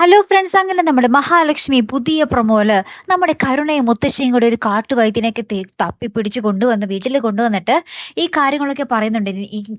Hello friends അങ്ങനെ നമ്മുടെ മഹാലക്ഷ്മി പുതിയ പ്രൊമോൽ നമ്മുടെ കരുണയും മുത്തശ്ശിയും കൂടെ ഒരു കാട്ടുവൈദ്യനെയൊക്കെ തപ്പി തപ്പിപ്പിടിച്ച് കൊണ്ടുവന്ന് വീട്ടിൽ കൊണ്ടുവന്നിട്ട് ഈ കാര്യങ്ങളൊക്കെ പറയുന്നുണ്ട്.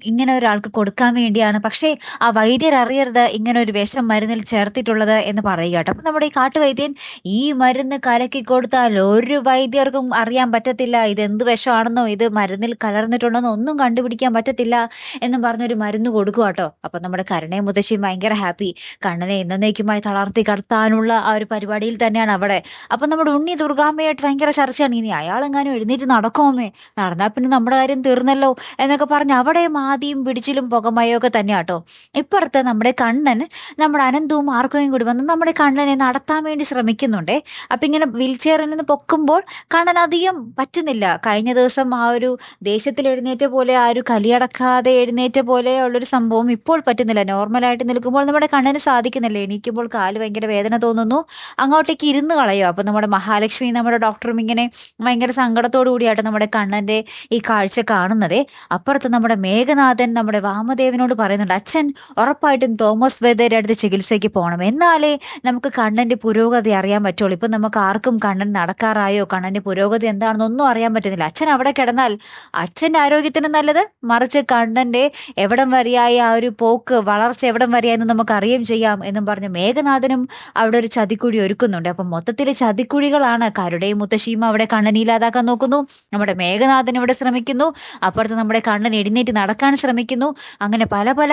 ഇങ്ങനെ ഒരാൾക്ക് കൊടുക്കാൻ വേണ്ടിയാണ്. പക്ഷേ ആ വൈദ്യർ അറിയരുത് ഇങ്ങനെ ഒരു വിഷം മരുന്നിൽ ചേർത്തിട്ടുള്ളത് എന്ന് പറയുക അപ്പൊ നമ്മുടെ ഈ കാട്ടുവൈദ്യൻ ഈ മരുന്ന് കലക്കി കൊടുത്താൽ ഒരു വൈദ്യർക്കും അറിയാൻ പറ്റത്തില്ല. ഇത് എന്ത് വിഷമാണെന്നോ ഇത് മരുന്നിൽ കലർന്നിട്ടുണ്ടെന്നോ ഒന്നും കണ്ടുപിടിക്കാൻ പറ്റത്തില്ല എന്നും പറഞ്ഞൊരു മരുന്ന് കൊടുക്കുക കേട്ടോ. അപ്പം നമ്മുടെ കരുണയും മുത്തശ്ശിയും ഭയങ്കര ഹാപ്പി കണ്ണനെ എന്നേക്കുമായി തളർത്തി കടത്താനുള്ള ആ ഒരു പരിപാടിയിൽ തന്നെയാണ് അവിടെ. അപ്പൊ നമ്മുടെ ഉണ്ണി ദുർഗാമ്മയായിട്ട് ഭയങ്കര ചർച്ചയാണ്. ഇനി അയാളെങ്ങാനും എഴുന്നേറ്റ് നടക്കുമേ നടന്നാൽ പിന്നെ നമ്മുടെ കാര്യം തീർന്നല്ലോ എന്നൊക്കെ പറഞ്ഞ് അവിടെ മാതിയും പിടിച്ചിലും പുകമയോ ഒക്കെ തന്നെയാട്ടോ ഇപ്പുറത്ത് നമ്മുടെ കണ്ണൻ നമ്മുടെ അനന്തവും ആർക്കും കൂടി വന്ന് നമ്മുടെ കണ്ണനെ നടത്താൻ വേണ്ടി ശ്രമിക്കുന്നുണ്ടേ. അപ്പൊ ഇങ്ങനെ വീൽ ചെയറിൽ നിന്ന് പൊക്കുമ്പോൾ കണ്ണൻ അധികം പറ്റുന്നില്ല. കഴിഞ്ഞ ദിവസം ആ ഒരു ദേശത്തിൽ എഴുന്നേറ്റ പോലെ ആ ഒരു കലിയടക്കാതെ എഴുന്നേറ്റ പോലെ ഉള്ളൊരു സംഭവം ഇപ്പോൾ പറ്റുന്നില്ല. നോർമലായിട്ട് നിൽക്കുമ്പോൾ നമ്മുടെ കണ്ണന് സാധിക്കുന്നില്ല. എണീക്കുമ്പോൾ കാൽ ഭയങ്കര വേദന തോന്നുന്നു. അങ്ങോട്ടേക്ക് ഇരുന്ന് കളയുക. അപ്പം നമ്മുടെ മഹാലക്ഷ്മി നമ്മുടെ ഡോക്ടറും ഇങ്ങനെ ഭയങ്കര സങ്കടത്തോടു നമ്മുടെ കണ്ണന്റെ ഈ കാഴ്ച കാണുന്നത്. അപ്പുറത്ത് നമ്മുടെ മേഘനാഥൻ നമ്മുടെ വാമദേവനോട് പറയുന്നുണ്ട് അച്ഛൻ ഉറപ്പായിട്ടും തോമസ് വേദയുടെ അടുത്ത് ചികിത്സയ്ക്ക് പോകണം. എന്നാലേ നമുക്ക് കണ്ണന്റെ പുരോഗതി അറിയാൻ പറ്റുള്ളൂ. ഇപ്പം നമുക്ക് ആർക്കും കണ്ണൻ നടക്കാറായോ? കണ്ണന്റെ പുരോഗതി എന്താണെന്നൊന്നും അറിയാൻ പറ്റുന്നില്ല. അച്ഛൻ അവിടെ കിടന്നാൽ അച്ഛന്റെ ആരോഗ്യത്തിന് നല്ലത്. മറിച്ച് കണ്ണന്റെ എവിടം വരെയായി ആ ഒരു പോക്ക് വളർച്ച എവിടം വരെയായെന്ന് നമുക്ക് അറിയുകയും ചെയ്യാം എന്നും പറഞ്ഞ് മേഘനാഥനും അവിടെ ഒരു ചതിക്കുഴി ഒരുക്കുന്നുണ്ട്. അപ്പം മൊത്തത്തിൽ ചതിക്കുഴികളാണ് കരുടെയും മുത്തശ്ശിയും അവിടെ കണ്ണൻ ഇല്ലാതാക്കാൻ നോക്കുന്നു. നമ്മുടെ മേഘനാഥൻ ഇവിടെ ശ്രമിക്കുന്നു. അപ്പുറത്ത് നമ്മുടെ കണ്ണൻ എഴുന്നേറ്റ് നടക്കാൻ ശ്രമിക്കുന്നു. അങ്ങനെ പല പല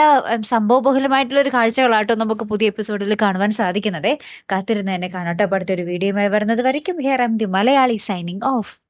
സംഭവബഹുലമായിട്ടുള്ള ഒരു കാഴ്ചകളാട്ടോ നമുക്ക് പുതിയ എപ്പിസോഡിൽ കാണുവാൻ സാധിക്കുന്നത്. കാത്തിരുന്ന് തന്നെ കാണട്ടെ. അടുത്തൊരു വീഡിയോയുമായി വരുന്നത് വരയ്ക്കും. Here am the Malayali signing off